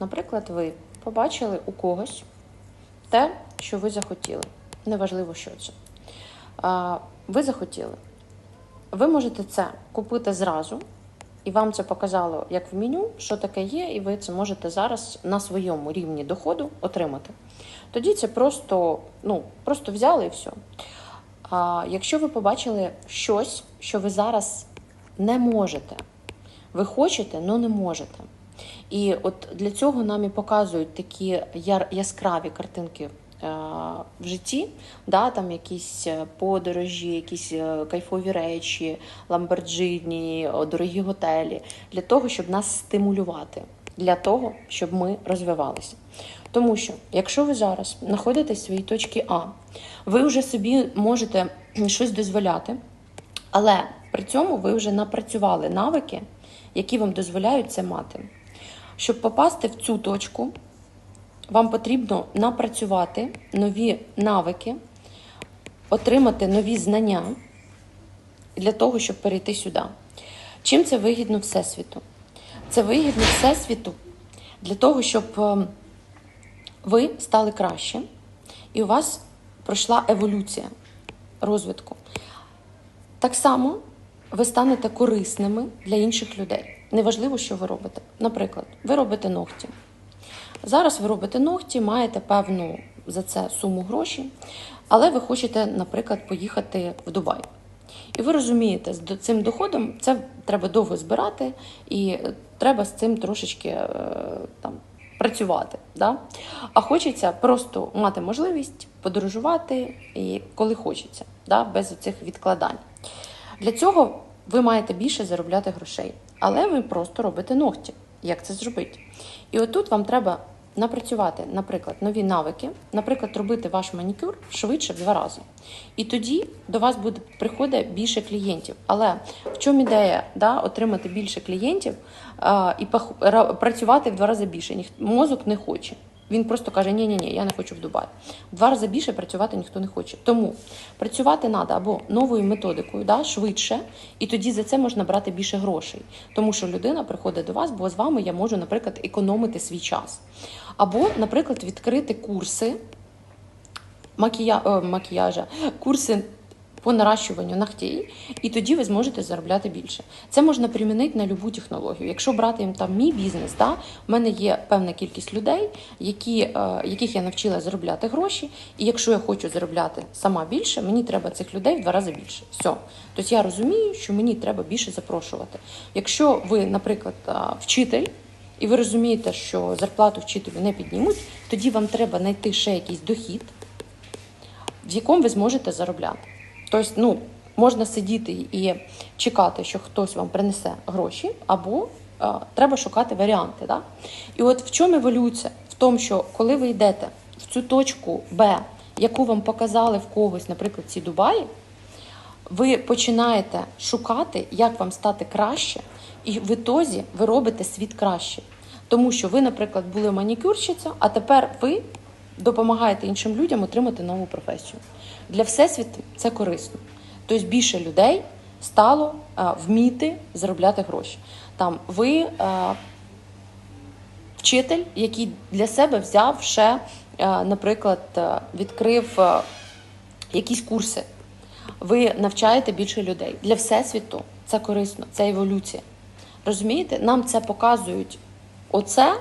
Наприклад, ви побачили у когось те, що ви захотіли. Неважливо, що це. Ви захотіли. Ви можете це купити зразу, і вам це показало як в меню, що таке є, і ви це можете зараз на своєму рівні доходу отримати. Тоді це просто, ну, просто взяли і все. А якщо ви побачили щось, що ви зараз не можете, ви хочете, але не можете. І от для цього нам і показують такі яскраві картинки е, в житті, да, там якісь е, подорожі, якісь е, кайфові речі, ламборджині, дорогі готелі, для того, щоб нас стимулювати, для того, щоб ми розвивалися. Тому що, якщо ви зараз знаходитесь в своїй точці А, ви вже собі можете щось дозволяти, але при цьому ви вже напрацювали навики, які вам дозволяють це мати. Щоб попасти в цю точку, вам потрібно напрацювати нові навики, отримати нові знання для того, щоб перейти сюди. Чим це вигідно Всесвіту? Це вигідно Всесвіту для того, щоб ем, ви стали краще, і у вас пройшла еволюція розвитку. Так само ви станете корисними для інших людей. Неважливо, що ви робите. Наприклад, ви робите ногті. Зараз ви робите ногті, маєте певну за це суму грошей, але ви хочете, наприклад, поїхати в Дубай. І ви розумієте, з цим доходом це треба довго збирати, і треба з цим трошечки е, там, працювати. Да? А хочеться просто мати можливість подорожувати і коли хочеться, да? без цих відкладань. Для цього ви маєте більше заробляти грошей, але ви просто робите ногті. Як це зробити? І отут вам треба напрацювати, наприклад, нові навики, наприклад, робити ваш манікюр швидше в два рази. І тоді до вас буде приходить більше клієнтів. Але в чому ідея да, отримати більше клієнтів а, і пах- ра- працювати в два рази більше? Ніх- Мозок не хоче. Він просто каже: ні ні ні я не хочу в Дубай. В два рази більше працювати ніхто не хоче. Тому працювати треба або новою методикою, да, швидше, і тоді за це можна брати більше грошей. Тому що людина приходить до вас, бо з вами я можу, наприклад, економити свій час. Або, наприклад, відкрити курси макія... е, макіяжа, курси по наращуванню ногтей, і тоді ви зможете заробляти більше. Це можна примінити на будь-яку технологію. Якщо брати їм там мій бізнес, да, в мене є певна кількість людей, які, е, яких я навчила заробляти гроші. І якщо я хочу заробляти сама більше, мені треба цих людей в два рази більше. Все. Тобто я розумію, що мені треба більше запрошувати. Якщо ви, наприклад, е, вчитель. І ви розумієте, що зарплату вчителю не піднімуть, тоді вам треба знайти ще якийсь дохід, в якому ви зможете заробляти. Тобто, ну, можна сидіти і чекати, що хтось вам принесе гроші, або е, треба шукати варіанти. Да? І от в чому еволюція? В тому, що коли ви йдете в цю точку Б, яку вам показали в когось, наприклад, ці Дубаї, ви починаєте шукати, як вам стати краще, і в ітозі ви робите світ краще. Тому що ви, наприклад, були манікюрщиця, а тепер ви допомагаєте іншим людям отримати нову професію. Для всесвіту це корисно. Тобто більше людей стало а, вміти заробляти гроші. Там ви а, вчитель, який для себе взяв ще, а, наприклад, а, відкрив а, якісь курси. Ви навчаєте більше людей. Для всесвіту це корисно, це еволюція. Розумієте? Нам це показують оце,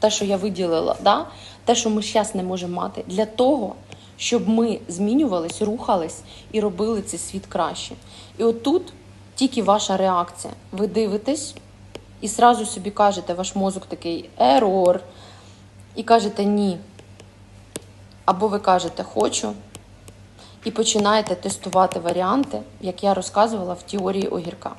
те, що я виділила, да? Те, що ми зараз не можемо мати, для того, щоб ми змінювались, рухались і робили цей світ краще. І отут тільки ваша реакція. Ви дивитесь і зразу собі кажете, ваш мозок такий ерор, і кажете ні. Або ви кажете хочу, і починаєте тестувати варіанти, як я розказувала в теорії огірка.